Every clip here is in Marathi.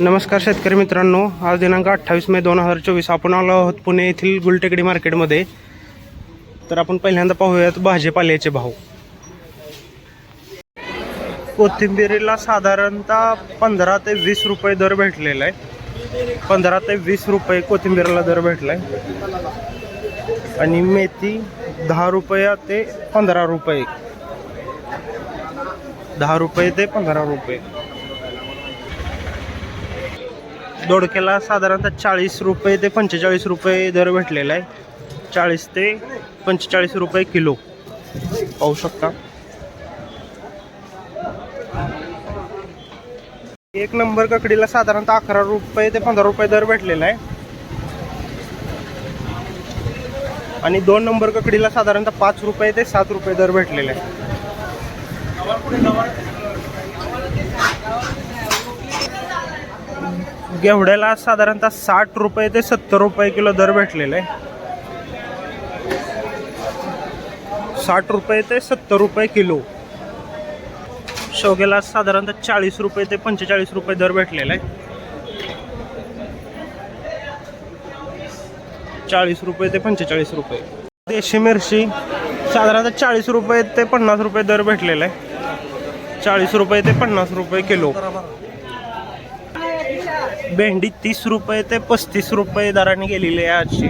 नमस्कार शेतकरी मित्रांनो आज दिनांक अठ्ठावीस मे दोन हजार चोवीस. आपण आलो आहोत पुणे येथील गुलटेकडी मार्केटमध्ये. तर आपण पहिल्यांदा पाहूयात भाजीपाल्याचे भाव. कोथिंबिरीला साधारणतः पंधरा ते वीस रुपये दर भेटलेला आहे पंधरा ते वीस रुपये कोथिंबीरला दर भेटला आहे आणि मेथी दहा रुपया ते पंधरा रुपये. दहा रुपये ते पंधरा रुपये. दोडक्याला साधारणतः चाळीस रुपये ते पंचेचाळीस रुपये दर भेटलेला आहे. चाळीस ते पंचेचाळीस रुपये किलो. पाहू शकता. एक नंबर ककडीला साधारणतः अकरा रुपये ते पंधरा रुपये दर भेटलेला आहे. आणि दोन नंबर ककडीला साधारणतः पाच रुपये ते सात रुपये दर भेटलेला आहे. गेवड्याला साधारणतः साठ रुपये ते सत्तर रुपये किलो दर भेटलेला. आहे साठ रुपये ते सत्तर रुपये किलो. शेवग्याला साधारणतः चाळीस रुपये ते पंचेचाळीस रुपये दर भेटलेला. आहे चाळीस रुपये ते पंचेचाळीस रुपये. देशी मिरची साधारणतः चाळीस रुपये ते पन्नास रुपये दर भेटलेला. आहे चाळीस रुपये ते पन्नास रुपये किलो. भेंडी तीस रुपये ते पस्तीस रुपये दराने गेलेली आहे आजची.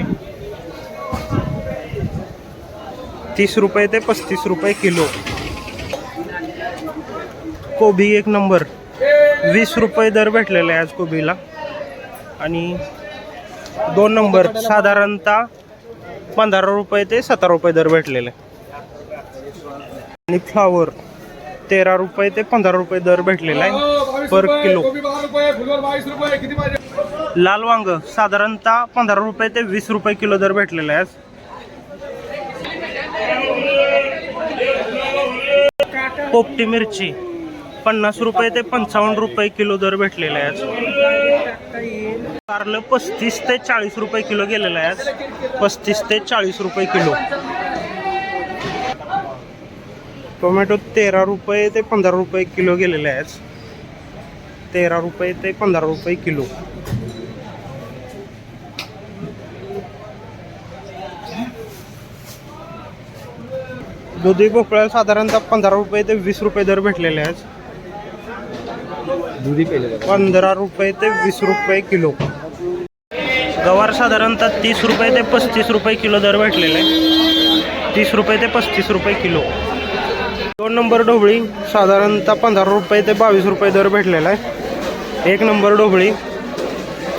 तीस रुपये ते पस्तीस रुपये किलो. कोबी एक नंबर. वीस रुपये दर भेटलेला आहे आज कोबीला. आणि दोन नंबर साधारणतः पंधरा रुपये ते सतरा रुपये दर भेटलेले. आहे आणि फ्लावर. तेरा रुपये ते पंधरा रुपये दर भेटलेला आहे पर किलो. लाल वांग साधारणतः पंधरा रुपये ते वीस रुपये किलो दर भेटलेला आहे पोपटी मिरची पन्नास रुपये ते पंचावन्न रुपये किलो दर भेटलेला आहे कारलं पस्तीस ते चाळीस रुपये किलो गेलेलं आहे पस्तीस ते चाळीस रुपये किलो. टोमॅटो तेरा रुपये ते पंधरा रुपये किलो गेलेले आहे आज तेरा रुपये ते पंधरा रुपये किलो. दुधी भोपळा साधारणतः पंधरा रुपये ते वीस रुपये दर भेटलेले आहेत. दुधी पंधरा रुपये ते वीस रुपये किलो. गवार साधारणतः तीस रुपये ते पस्तीस रुपये किलो दर भेटलेले आहे तीस रुपये ते पस्तीस रुपये किलो. दोन नंबर ढोबळी साधारणतः पंधरा रुपये ते बावीस रुपये दर भेटलेला आहे. एक नंबर ढोबळी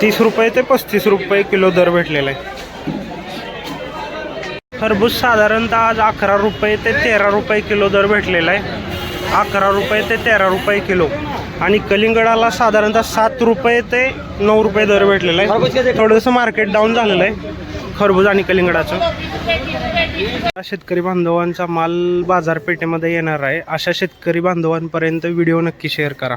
तीस रुपये ते पस्तीस रुपये किलो दर भेटलेला आहे. खरबूज साधारणतः आज अकरा रुपये ते तेरा रुपये किलो दर भेटलेला आहे. अकरा रुपये ते तेरा रुपये किलो. आणि कलिंगडाला साधारणतः सात रुपये ते नऊ रुपये दर भेटलेला आहे. थोडंसं मार्केट डाऊन झालेलं आहे. खरबूज आणि कलिंगडाचं. शेतकरी बांधवांचा माल बाजारपेठेमध्ये येणार आहे. अशा शेतकरी बांधवांपर्यंत व्हिडिओ नक्की शेअर करा.